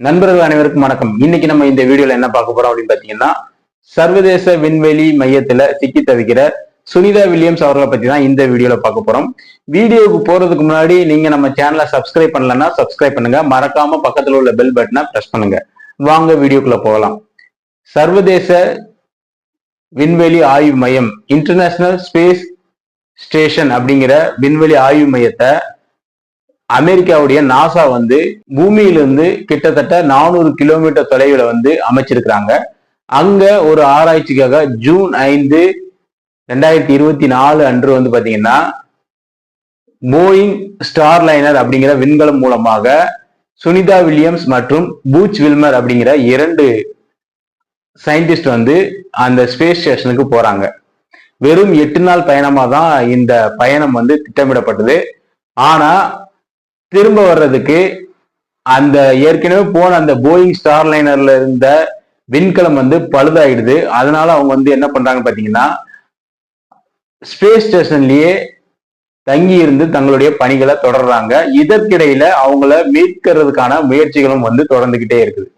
நண்பர்கள் அனைவருக்கும் வணக்கம். இன்னைக்கு நம்ம இந்த வீடியோல என்ன பார்க்க போறோம் அப்படின்னு பாத்தீங்கன்னா சர்வதேச விண்வெளி மையத்துல சிக்கி தவிக்கிற சுனிதா வில்லியம்ஸ் அவர்களை பத்தி தான் இந்த வீடியோல பார்க்க போறோம். வீடியோவுக்கு போறதுக்கு முன்னாடி நீங்க நம்ம சேனலை சப்ஸ்கிரைப் பண்ணலன்னா சப்ஸ்கிரைப் பண்ணுங்க. மறக்காம பக்கத்துல உள்ள பெல் பட்டனை பிரஸ் பண்ணுங்க. வாங்க வீடியோக்குள்ள போகலாம். சர்வதேச விண்வெளி ஆய்வு மையம் இன்டர்நேஷனல் ஸ்பேஸ் ஸ்டேஷன் அப்படிங்கிற விண்வெளி ஆய்வு மையத்தை அமெரிக்காவுடைய நாசா வந்து பூமியிலிருந்து கிட்டத்தட்ட நானூறு கிலோமீட்டர் தொலைவில் வந்து அமைச்சிருக்கிறாங்க. அங்க ஒரு ஆராய்ச்சிக்காக ஜூன் ஐந்து ரெண்டாயிரத்தி இருபத்தி நாலு அன்று வந்து பாத்தீங்கன்னா போயிங் ஸ்டார் லைனர் அப்படிங்கிற விண்கலம் மூலமாக சுனிதா வில்லியம்ஸ் மற்றும் பூச் வில்மர் அப்படிங்கிற இரண்டு சயின்டிஸ்ட் வந்து அந்த ஸ்பேஸ் ஸ்டேஷனுக்கு போறாங்க. வெறும் எட்டு நாள் பயணமா தான் இந்த பயணம் வந்து திட்டமிடப்பட்டது. ஆனா திரும்ப வர்றதுக்கு அந்த ஏற்கனவே போன அந்த போயிங் ஸ்டார் லைனர்ல இருந்த விண்கலம் வந்து பழுதாயிடுது. அதனால அவங்க வந்து என்ன பண்றாங்க பாத்தீங்கன்னா ஸ்பேஸ் ஸ்டேஷன்லயே தங்கி இருந்து தங்களுடைய பணிகளை தொடர்றாங்க. இதற்கிடையில அவங்கள மீட்கிறதுக்கான முயற்சிகளும் வந்து தொடர்ந்துகிட்டே இருக்குது.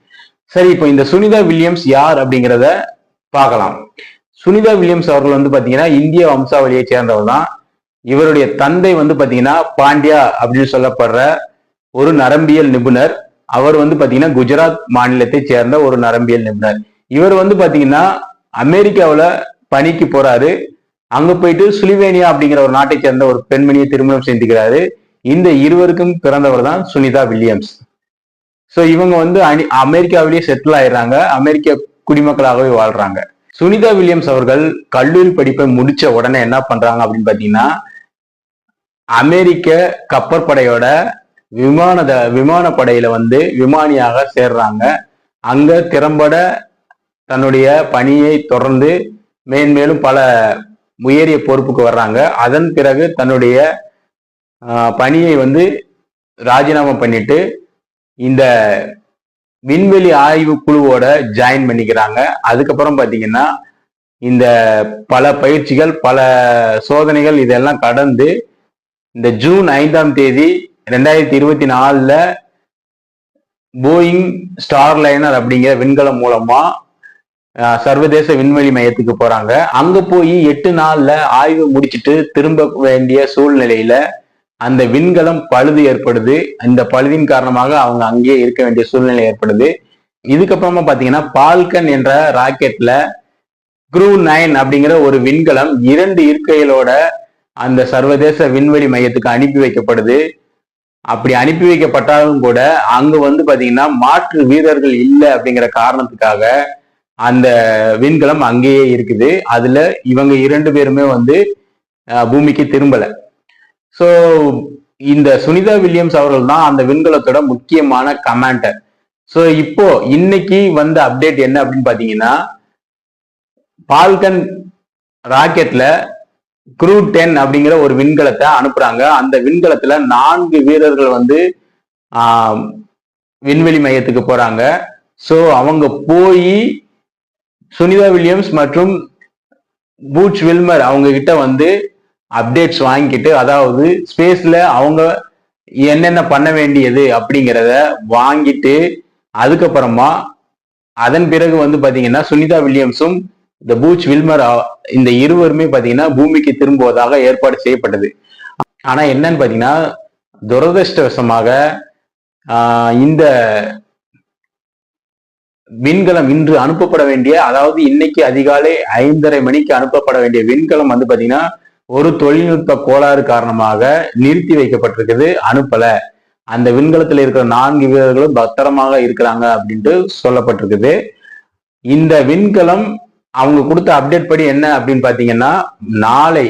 சரி இப்போ இந்த சுனிதா வில்லியம்ஸ் யார் அப்படிங்கிறத பார்க்கலாம். சுனிதா வில்லியம்ஸ் அவர்கள் வந்து பாத்தீங்கன்னா இந்திய வம்சாவளியை சேர்ந்தவர் தான் இவருடைய தந்தை வந்து பாத்தீங்கன்னா பாண்டியா அப்படின்னு சொல்லப்படுற ஒரு நரம்பியல் நிபுணர். அவர் வந்து பாத்தீங்கன்னா குஜராத் மாநிலத்தை சேர்ந்த ஒரு நரம்பியல் நிபுணர். இவர் வந்து பாத்தீங்கன்னா அமெரிக்காவில் பணிக்கு போறாரு. அங்க போயிட்டு சுலிவேனியா அப்படிங்கிற ஒரு நாட்டை சேர்ந்த ஒரு பெண்மணியை திருமணம் செஞ்சுக்கிறாரு. இந்த இருவருக்கும் பிறந்தவர் தான் சுனிதா வில்லியம்ஸ். ஸோ இவங்க வந்து அனி அமெரிக்காவிலேயே செட்டில் ஆயிடுறாங்க. அமெரிக்க குடிமக்களாகவே வாழ்றாங்க. சுனிதா வில்லியம்ஸ் அவர்கள் கல்லூரி படிப்பை முடிச்ச உடனே என்ன பண்றாங்க அப்படின்னு பாத்தீங்கன்னா அமெரிக்க கப்பற்படையோட விமான விமானப்படையில வந்து விமானியாக சேர்றாங்க. அங்க திறம்பட தன்னுடைய பணியை தொடர்ந்து மேன்மேலும் பல உயரிய பொறுப்புக்கு வர்றாங்க. அதன் பிறகு தன்னுடைய பணியை வந்து ராஜினாமா பண்ணிட்டு இந்த விண்வெளி ஆய்வு குழுவோட ஜாயின் பண்ணிக்கிறாங்க. அதுக்கப்புறம் பார்த்தீங்கன்னா இந்த பல பயிற்சிகள் பல சோதனைகள் இதெல்லாம் கடந்து இந்த ஜூன் ஐந்தாம் தேதி ரெண்டாயிரத்தி இருபத்தி நாலுல போயிங் ஸ்டார் லைனர் அப்படிங்கிற விண்கலம் மூலமா சர்வதேச விண்வெளி மையத்துக்கு போறாங்க. அங்க போய் எட்டு நாள்ல ஆய்வு முடிச்சிட்டு திரும்ப வேண்டிய சூழ்நிலையில அந்த விண்கலம் பழுது ஏற்படுது. இந்த பழுதின் காரணமாக அவங்க அங்கேயே இருக்க வேண்டிய சூழ்நிலை ஏற்படுது. இதுக்கப்புறமா பாத்தீங்கன்னா பால்கன் என்ற ராக்கெட்ல குரூ நைன் அப்படிங்கிற ஒரு விண்கலம் இரண்டு இருக்கைகளோட அந்த சர்வதேச விண்வெளி மையத்துக்கு அனுப்பி வைக்கப்படுது. அப்படி அனுப்பி வைக்கப்பட்டாலும் கூட அங்க வந்து பாத்தீங்கன்னா மாற்று வீரர்கள் இல்லை அப்படிங்கிற காரணத்துக்காக அந்த விண்கலம் அங்கேயே இருக்குது. அதுல இவங்க இரண்டு பேருமே வந்து பூமிக்கு திரும்பல. ஸோ இந்த சுனிதா வில்லியம்ஸ் அவர்கள் தான் அந்த விண்கலத்தோட முக்கியமான கமாண்டர் ஸோ இப்போ இன்னைக்கு வந்த அப்டேட் என்ன அப்படின்னு பாத்தீங்கன்னா பால்கன் ராக்கெட்ல குரூ டென் அப்படிங்கிற ஒரு விண்கலத்தை அனுப்புறாங்க. அந்த விண்கலத்துல நான்கு வீரர்கள் வந்து விண்வெளி மையத்துக்கு போறாங்க. ஸோ அவங்க போய் சுனிதா வில்லியம்ஸ் மற்றும் பூச் வில்மர் அவங்க கிட்ட வந்து அப்டேட்ஸ் வாங்கிட்டு அதாவது ஸ்பேஸ்ல அவங்க என்னென்ன பண்ண வேண்டியது அப்படிங்கிறத வாங்கிட்டு அதுக்கப்புறமா அதன் பிறகு வந்து பாத்தீங்கன்னா சுனிதா வில்லியம்ஸும் இந்த பூச் வில்மர் இந்த இருவருமே பாத்தீங்கன்னா பூமிக்கு திரும்புவதாக ஏற்பாடு செய்யப்பட்டது. ஆனா என்னன்னு பாத்தீங்கன்னா துரதிருஷ்டவசமாக இந்த விண்கலம் இன்று அனுப்பப்பட வேண்டிய அதாவது இன்னைக்கு அதிகாலை ஐந்தரை மணிக்கு அனுப்பப்பட வேண்டிய விண்கலம் வந்து பாத்தீங்கன்னா ஒரு தொழில்நுட்ப கோளாறு காரணமாக நிறுத்தி வைக்கப்பட்டிருக்குது அனுப்பல. அந்த விண்கலத்தில் இருக்கிற நான்கு வீரர்களும் பத்திரமாக இருக்கிறாங்க அப்படின்ட்டு சொல்லப்பட்டிருக்குது. இந்த விண்கலம் அவங்க கொடுத்த அப்டேட் படி என்ன அப்படின்னு பாத்தீங்கன்னா நாளை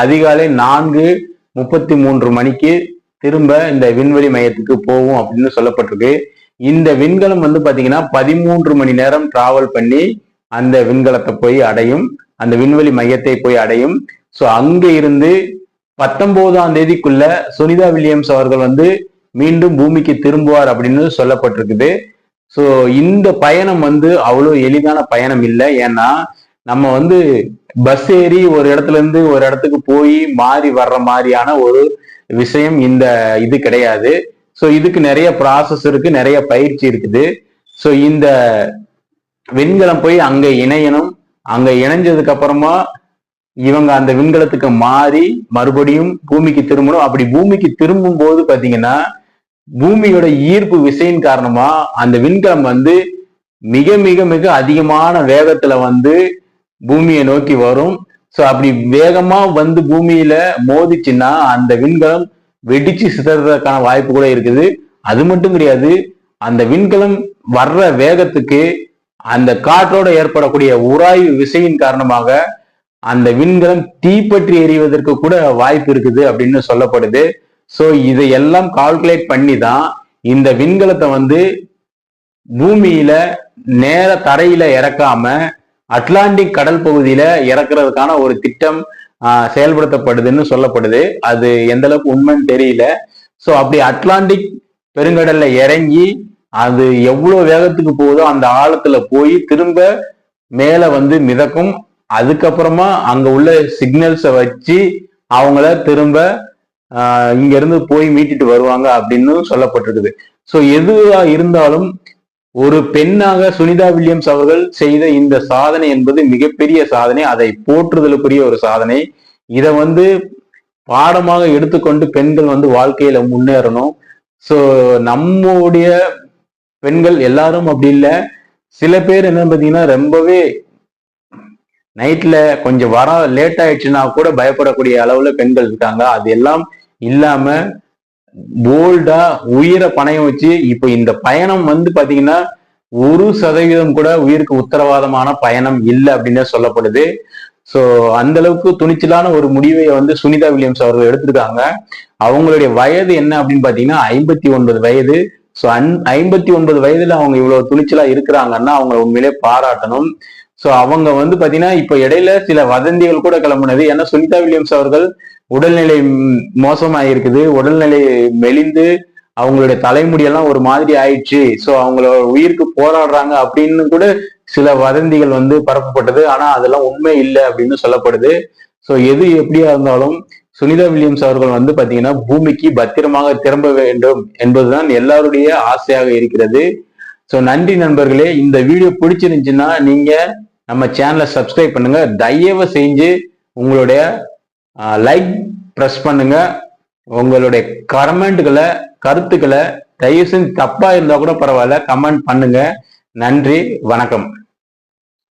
அதிகாலை நான்கு முப்பத்தி மூன்று மணிக்கு திரும்ப இந்த விண்வெளி மையத்துக்கு போகும் அப்படின்னு சொல்லப்பட்டிருக்கு. இந்த விண்கலம் வந்து பாத்தீங்கன்னா பதிமூன்று மணி நேரம் டிராவல் பண்ணி அந்த விண்கலத்தை போய் அடையும். அந்த விண்வெளி மையத்தை போய் அடையும். ஸோ அங்க இருந்து பத்தொன்பதாம் தேதிக்குள்ள சுனிதா வில்லியம்ஸ் அவர்கள் வந்து மீண்டும் பூமிக்கு திரும்புவார் அப்படின்னு சொல்லப்பட்டிருக்குது. ஸோ இந்த பயணம் வந்து அவ்வளோ எளிதான பயணம் இல்லை. ஏன்னா நம்ம வந்து பஸ் ஏறி ஒரு இடத்துல இருந்து ஒரு இடத்துக்கு போய் மாறி வர்ற மாதிரியான ஒரு விஷயம் இந்த இது கிடையாது. ஸோ இதுக்கு நிறைய ப்ராசஸ் இருக்கு நிறைய பயிற்சி இருக்குது. ஸோ இந்த விண்கலம் போய் அங்க இணையணும். அங்க இணைஞ்சதுக்கு அப்புறமா இவங்க அந்த விண்கலத்துக்கு மாறி மறுபடியும் பூமிக்கு திரும்பணும். அப்படி பூமிக்கு திரும்பும் போது பாத்தீங்கன்னா பூமியோட ஈர்ப்பு விசையின் காரணமா அந்த விண்கலம் வந்து மிக மிக மிக அதிகமான வேகத்துல வந்து பூமியை நோக்கி வரும். ஸோ அப்படி வேகமா வந்து பூமியில மோதிச்சுன்னா அந்த விண்கலம் வெடிச்சு சிதறதுக்கான வாய்ப்பு கூட இருக்குது. அது மட்டும் கிடையாது அந்த விண்கலம் வர்ற வேகத்துக்கு அந்த காற்றோட ஏற்படக்கூடிய உராய்வு விசையின் காரணமாக அந்த விண்கலம் தீப்பற்றி எறிவதற்கு கூட வாய்ப்பு இருக்குது அப்படின்னு சொல்லப்படுது. ஸோ இதையெல்லாம் கால்குலேட் பண்ணி தான் இந்த விண்கலத்தை வந்து பூமியில நேர தரையில இறக்காம அட்லாண்டிக் கடல் பகுதியில இறக்குறதுக்கான ஒரு திட்டம் செயல்படுத்தப்படுதுன்னு சொல்லப்படுது. அது எந்த அளவுக்கு உண்மைன்னு தெரியல. ஸோ அப்படி அட்லாண்டிக் பெருங்கடல்ல இறங்கி அது எவ்வளோ வேகத்துக்கு போகுதோ அந்த ஆழத்துல போய் திரும்ப மேல வந்து மிதக்கும். அதுக்கப்புறமா அங்க உள்ள சிக்னல்ஸை வச்சு அவங்கள திரும்ப இங்க இருந்து போய் மீட்டிட்டு வருவாங்க அப்படின்னு சொல்லப்பட்டிருக்குது. ஸோ எதுவா இருந்தாலும் ஒரு பெண்ணாக சுனிதா வில்லியம்ஸ் அவர்கள் செய்த இந்த சாதனை என்பது மிகப்பெரிய சாதனை. அதை போற்றுதலுக்குரிய ஒரு சாதனை. இதை வந்து பாடமாக எடுத்துக்கொண்டு பெண்கள் வந்து வாழ்க்கையில முன்னேறணும். ஸோ நம்முடைய பெண்கள் எல்லாரும் அப்படி இல்லை. சில பேர் என்ன பார்த்தீங்கன்னா ரொம்பவே நைட்ல கொஞ்சம் வர லேட் ஆயிடுச்சுன்னா கூட பயப்படக்கூடிய அளவுல பெண்கள் இருக்காங்க. அது எல்லாம் இல்லாம போல்டா உயிரை பணையம் வச்சு இப்போ இந்த பயணம் வந்து பாத்தீங்கன்னா ஒரு சதவீதம் கூட உயிருக்கு உத்தரவாதமான பயணம் இல்லை அப்படின்னு சொல்லப்படுது. ஸோ அந்த அளவுக்கு துணிச்சலான ஒரு முடிவை வந்து சுனிதா வில்லியம்ஸ் அவர்கள் எடுத்திருக்காங்க. அவங்களுடைய வயது என்ன அப்படின்னு பாத்தீங்கன்னா ஐம்பத்தி ஒன்பது வயது. ஸோ அன் ஐம்பத்தி ஒன்பது வயதுல அவங்க இவ்வளவு துணிச்சலா இருக்கிறாங்கன்னா அவங்க உண்மையிலே பாராட்டணும். ஸோ அவங்க வந்து பாத்தீங்கன்னா இப்ப இடையில சில வதந்திகள் கூட கிளம்புனது. ஏன்னா சுனிதா வில்லியம்ஸ் அவர்கள் உடல்நிலை மோசமாக இருக்குது உடல்நிலை மெலிந்து அவங்களுடைய தலைமுடியெல்லாம் ஒரு மாதிரி ஆயிடுச்சு. ஸோ அவங்களோட உயிருக்கு போராடுறாங்க அப்படின்னு கூட சில வதந்திகள் வந்து பரப்பப்பட்டது. ஆனா அதெல்லாம் உண்மை இல்லை அப்படின்னு சொல்லப்படுது. ஸோ எது எப்படியா இருந்தாலும் சுனிதா வில்லியம்ஸ் அவர்கள் வந்து பாத்தீங்கன்னா பூமிக்கு பத்திரமாக திரும்ப வேண்டும் என்பதுதான் எல்லாருடைய ஆசையாக இருக்கிறது. ஸோ நன்றி நண்பர்களே. இந்த வீடியோ பிடிச்சிருந்துச்சுன்னா நீங்க நம்ம சேனலை சப்ஸ்கிரைப் பண்ணுங்க. தயவு செஞ்சு உங்களுடைய லைக் ப்ரெஸ் பண்ணுங்க. உங்களுடைய கமெண்ட்களை கருத்துக்களை தயவு செஞ்சு தப்பா இருந்தா கூட பரவாயில்ல. கமெண்ட் பண்ணுங்க. நன்றி வணக்கம்.